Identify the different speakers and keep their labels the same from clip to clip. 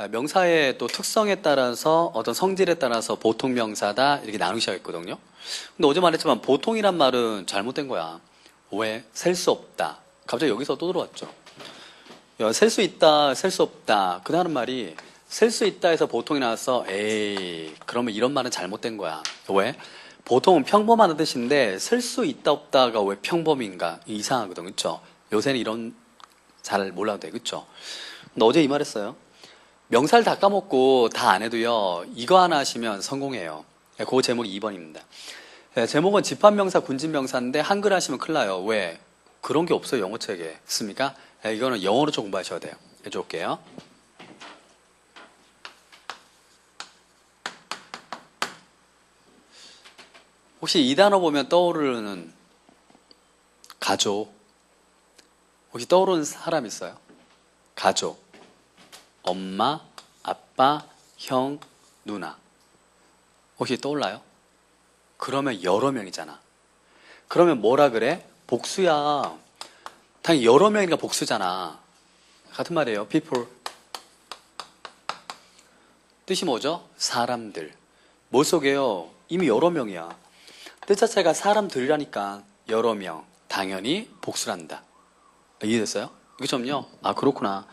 Speaker 1: 아, 명사의 또 특성에 따라서 어떤 성질에 따라서 보통 명사다 이렇게 나누셔야겠거든요. 근데 어제 말했지만 보통이란 말은 잘못된 거야. 왜? 셀 수 없다. 갑자기 여기서 또 들어왔죠. 셀 수 있다, 셀 수 없다. 그 다음 말이 셀 수 있다 해서 보통이 나와서 에이 그러면 이런 말은 잘못된 거야. 왜? 보통은 평범한 뜻인데 셀 수 있다 없다가 왜 평범인가 이상하거든, 그렇죠? 요새는 이런 잘 몰라도 돼, 그렇죠? 근데 어제 이 말했어요. 명사를 다 까먹고 다 안 해도요 이거 하나 하시면 성공해요. 예, 그 제목이 2번입니다. 제목은 집합명사, 군집명사인데 한글 하시면 큰일 나요. 왜? 그런 게 없어요 영어책에. 있습니까? 예, 이거는 영어로 좀 공부하셔야 돼요. 해줄게요. 혹시 이 단어 보면 떠오르는 가족 혹시 떠오르는 사람 있어요? 가족 엄마, 아빠, 형, 누나 혹시 떠올라요? 그러면 여러 명이잖아 그러면 뭐라 그래? 복수야 당연히 여러 명이니까 복수잖아 같은 말이에요 people 뜻이 뭐죠? 사람들 뭘 속에요? 이미 여러 명이야 뜻 자체가 사람들이라니까 여러 명 당연히 복수란다. 이해됐어요? 좀요. 아 그렇구나.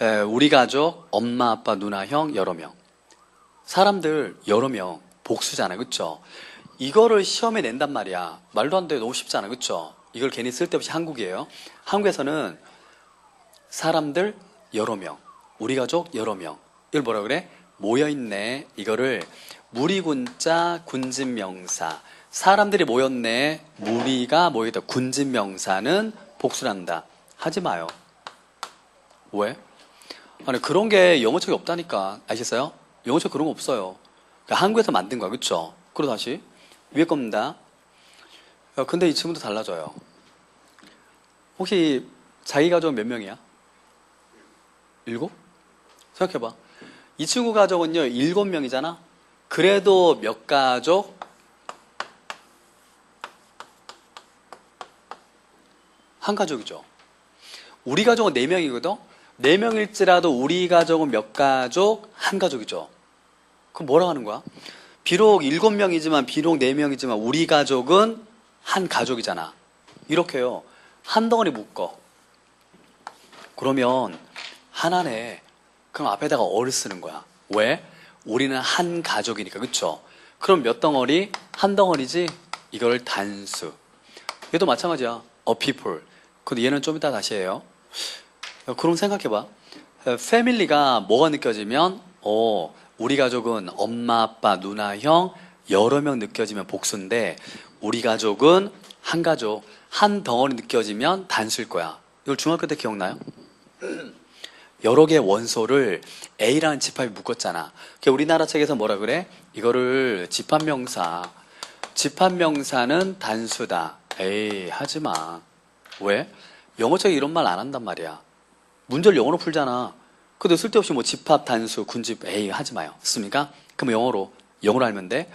Speaker 1: 에, 우리 가족 엄마 아빠 누나 형 여러 명 사람들 여러 명 복수잖아요, 그렇죠? 이거를 시험에 낸단 말이야. 말도 안 돼. 너무 쉽잖아, 그렇죠? 이걸 괜히 쓸데없이 한국이에요. 한국에서는 사람들 여러 명, 우리 가족 여러 명. 이걸 뭐라 그래? 모여 있네. 이거를 무리군자 군진명사. 사람들이 모였네. 무리가 모였다. 군진명사는 복수란다. 하지 마요. 왜? 아니 그런 게 영어책에 없다니까. 아시겠어요? 영어책 그런 거 없어요. 그러니까 한국에서 만든 거야. 그렇죠? 그리고 다시 위에 겁니다. 야, 근데 이 친구도 달라져요. 혹시 자기 가족 몇 명이야? 일곱? 생각해봐. 이 친구 가족은요, 일곱 명이잖아? 그래도 몇 가족? 한 가족이죠. 우리 가족은 네 명이거든? 네 명일지라도 우리 가족은 몇 가족? 한 가족이죠. 그럼 뭐라 하는 거야? 비록 일곱 명이지만, 비록 네 명이지만, 우리 가족은 한 가족이잖아. 이렇게요. 한 덩어리 묶어. 그러면 하나네. 그럼 앞에다가 어를 쓰는 거야. 왜? 우리는 한 가족이니까, 그쵸? 그럼 몇 덩어리? 한 덩어리지? 이걸 단수. 얘도 마찬가지야. a people. 근데 얘는 좀 이따 다시 해요. 그럼 생각해봐. 패밀리가 뭐가 느껴지면, 어, 우리 가족은 엄마, 아빠, 누나, 형, 여러 명 느껴지면 복수인데, 우리 가족은 한 가족, 한 덩어리 느껴지면 단수일 거야. 이걸 중학교 때 기억나요? 여러 개의 원소를 A라는 집합이 묶었잖아. 그러니까 우리나라 책에서 뭐라 그래? 이거를 집합명사. 집합명사는 단수다. 에이, 하지 마. 왜? 영어책에 이런 말 안 한단 말이야. 문제를 영어로 풀잖아. 근데 쓸데없이 뭐 집합, 단수, 군집, 에이, 하지 마요. 습니까? 그럼 영어로, 영어로 알면 돼.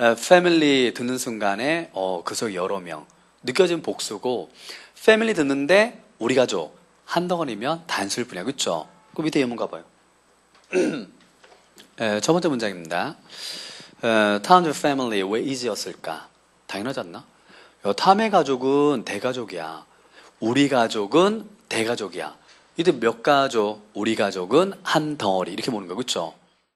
Speaker 1: 에, family 듣는 순간에, 어, 그 속에 여러 명. 느껴진 복수고, family 듣는데, 우리 가족. 한 덩어리면 단수일 뿐이야. 그쵸? 그 밑에 예문 가봐요. 에, 첫 번째 문장입니다. 에, town family 왜 easy였을까? 당연하지 않나? 어, 탐의 가족은 대가족이야. 우리 가족은 대가족이야. 이때 몇 가족, 우리 가족은 한 덩어리 이렇게 보는 거 그렇죠?